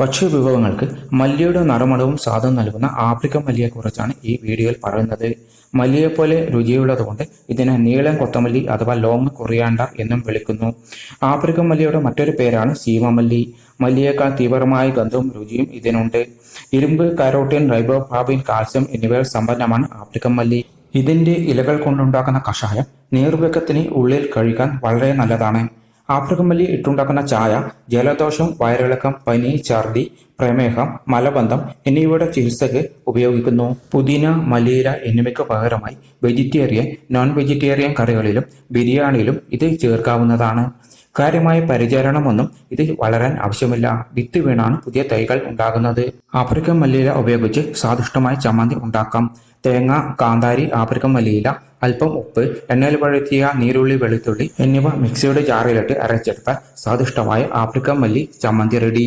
ഭക്ഷ്യവിഭവങ്ങൾക്ക് മല്ലിയുടെ നറുമണവും സ്വാദം നൽകുന്ന ആഫ്രിക്കൻ മല്ലിയെക്കുറിച്ചാണ് ഈ വീഡിയോയിൽ പറയുന്നത്. മല്ലിയെപ്പോലെ രുചിയുള്ളതുകൊണ്ട് ഇതിനെ നീളൻ കൊത്തമല്ലി അഥവാ ലോങ് കൊറിയാണ്ടർ എന്നും വിളിക്കുന്നു. ആഫ്രിക്കൻ മല്ലിയുടെ മറ്റൊരു പേരാണ് സീമമല്ലി മല്ലിയേക്കാൾ തീവ്രമായ ഗന്ധവും രുചിയും ഇതിനുണ്ട്. ഇരുമ്പ് കാരോട്ടീൻ റൈബോഫാബിൻ കാൽസ്യം എന്നിവയിൽ സമ്പന്നമാണ് ആഫ്രിക്കൻ മല്ലി. ഇതിന്റെ ഇലകൾ കൊണ്ടുണ്ടാക്കുന്ന കഷായം നീർവൃക്കത്തിന് ഉള്ളിൽ കഴിക്കാൻ വളരെ നല്ലതാണ്. ആഫ്രിക്കൻ മല്ലി ഇട്ടുണ്ടാക്കുന്ന ചായ ജലദോഷം വയറിളക്കം പനി ഛർദി പ്രമേഹം മലബന്ധം എന്നിവയുടെ ചികിത്സയ്ക്ക് ഉപയോഗിക്കുന്നു. പുതിന മലീര എന്നിവയ്ക്ക് പകരമായി വെജിറ്റേറിയൻ നോൺ വെജിറ്റേറിയൻ കറികളിലും ബിരിയാണിയിലും ഇത് ചേർക്കാവുന്നതാണ്. കാര്യമായ പരിചരണമൊന്നും ഇത് വളരാൻ ആവശ്യമില്ല. വിത്ത് വീണാണ് പുതിയ തൈകൾ ഉണ്ടാകുന്നത്. ആഫ്രിക്കൻ മല്ലിയില ഉപയോഗിച്ച് സ്വാദിഷ്ടമായ ചമ്മന്തി ഉണ്ടാക്കാം. തേങ്ങ കാന്താരി ആഫ്രിക്കൻ മല്ലിയില അല്പം ഉപ്പ് എണ്ണയിൽ വഴറ്റിയ നീരുള്ളി വെളുത്തുള്ളി എന്നിവ മിക്സിയുടെ ജാറിലിട്ട് അരച്ചെടുത്ത സ്വാദിഷ്ടമായ ആഫ്രിക്കൻ മല്ലി ചമ്മന്തി റെഡി.